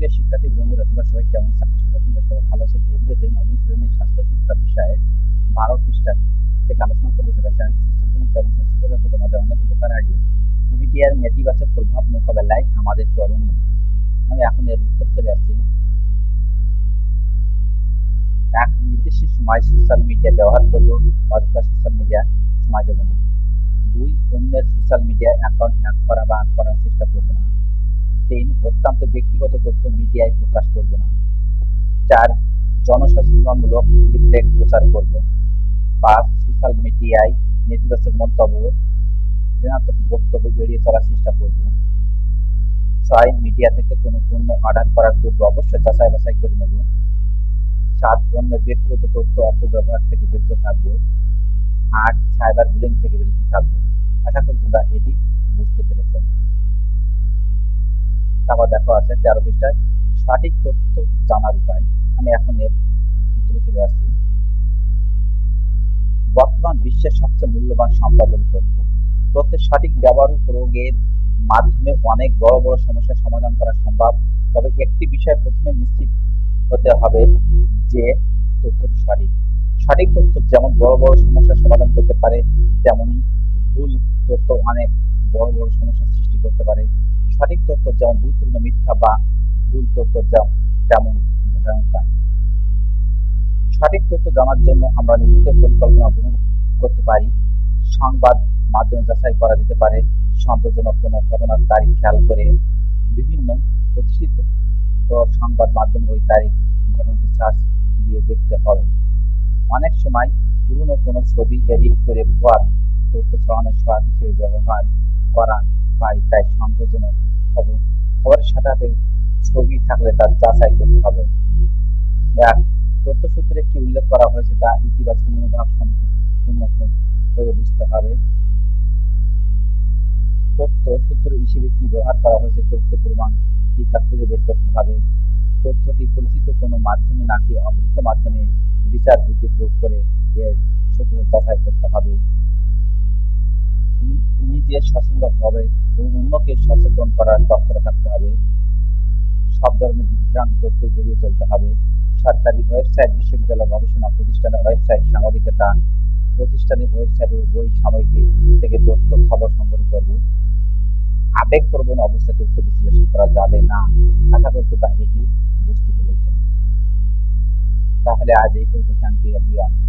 প্রিয় শিক্ষার্থী বন্ধুরা, তোমরা সবাই কেমন আছো? আশা করি তোমরা সবাই ভালো আছো। এই ভিডিওতে নবম শ্রেণির স্বাস্থ্য সুরক্ষা বিষয়ে বারো পৃষ্ঠা থেকে আলোচনা করব। যেটা চ্যানেল সাবস্ক্রাইব করে তোমাদের অনেক উপকার আসবে। মিডিয়ার নেতিবাচক প্রভাব মোকাবেলায় আমাদের করণীয়। আমি এখন এর উত্তর চলে আসছি। এক নির্দিষ্ট সময় সোশ্যাল মিডিয়া ব্যবহার করব, অযথা সোশ্যাল মিডিয়া সময় দেবো না। দুই, অন্যের সোশ্যাল মিডিয়া অ্যাকাউন্ট হ্যাক করা বা করার চেষ্টা করব না। তিন অত্যন্ত ব্যক্তিগত তথ্য মিডিয়ায় প্রকাশ করব না চার জনসচেতনমূলক লিফলেট প্রচার করব। পাঁচ সোশ্যাল মিডিয়ায় নেতিবাচক মন্তব্য, ঋণাত্মক বক্তব্য এড়িয়ে চলার চেষ্টা করব। ছয় মিডিয়া থেকে কোনো পণ্য অর্ডার করার পূর্বে অবশ্যই যাচাই বাছাই করে নেব। সাত অন্যের ব্যক্তিগত তথ্য অপব্যবহার থেকে বিরত থাকব। আট সাইবার বুলিং থেকে বিরত থাকব। আশা করি তোমরা এটি বুঝতে পেরেছ। তারপর দেখো আছে তেরো পৃষ্ঠায় সঠিক তথ্য জানার উপায়। আমি এখন এর উত্তরে চলে আসছি। বর্তমান বিশ্বের সবচেয়ে মূল্যবান সম্পদ হল তথ্য। তথ্যের সঠিক ব্যবহার প্রয়োগের মাধ্যমে অনেক বড় বড় সমস্যার সমাধান করা সম্ভব। তবে একটি বিষয় প্রথমে নিশ্চিত হতে হবে যে তথ্যটি সঠিক। সঠিক তথ্য যেমন বড় বড় সমস্যার সমাধান করতে পারে, তেমনি ভুল তথ্য অনেক বড় বড় সমস্যার সৃষ্টি করতে পারে। সঠিক তথ্য যেমন গুরুত্বপূর্ণ মিথ্যা বা ভুল তথ্য তেমন ভয়ঙ্কর। সঠিক তথ্য জানার জন্য আমরা নির্দিষ্ট পরিকল্পনা গ্রহণ করতে পারি। সংবাদ মাধ্যমে যাচাই করা যেতে পারে। সন্তোষজনক কোনো ঘটনার তারিখ খেয়াল করে বিভিন্ন প্রতিষ্ঠিত সংবাদ মাধ্যম ওই তারিখ ঘটনাটি সার্চ দিয়ে দেখতে হবে। অনেক সময় পুরনো কোনো ছবি এডিট করে ভুয়া তথ্য ছড়ানোর সহায়ক হিসেবে ব্যবহার করা হয় তাই সন্দেহজনক খবর, খবরের সাথে ছবি থাকলে তার যাচাই করতে হবে। এক তথ্য সূত্রে কি উল্লেখ করা হয়েছে তা ইতিবাচক মনোভাব সম্পূর্ণ হয়ে বুঝতে হবে। তথ্য সূত্র হিসেবে কি ব্যবহার করা হয়েছে, তথ্য প্রমাণ কি তা খুঁজে বের করতে হবে। তথ্যটি পরিচিত কোনো মাধ্যমে নাকি অপরিচিত মাধ্যমে বিচার বুদ্ধি প্রয়োগ করে এর সত্যতা যাচাই করতে হবে। নিজে সচেতন হবে এবং অন্যকে সচেতন করার দক্ষতা থাকতে হবে। সব ধরনের বিভ্রান্ত তথ্য এড়িয়ে চলতে হবে। সরকারি ওয়েবসাইট, বিশ্ববিদ্যালয়, গবেষণা প্রতিষ্ঠানের ওয়েবসাইট, সাংবাদিকতা প্রতিষ্ঠানের ওয়েবসাইট ও বই সাময়িকী থেকে তথ্য, খবর সংগ্রহ করব। আবেগপ্রবণ অবস্থায় তথ্য বিশ্লেষণ করা যাবে না। আশা করি তোমরা এটি বুঝতে পেরেছ। তাহলে আজ এই পর্যন্ত। Thank you everyone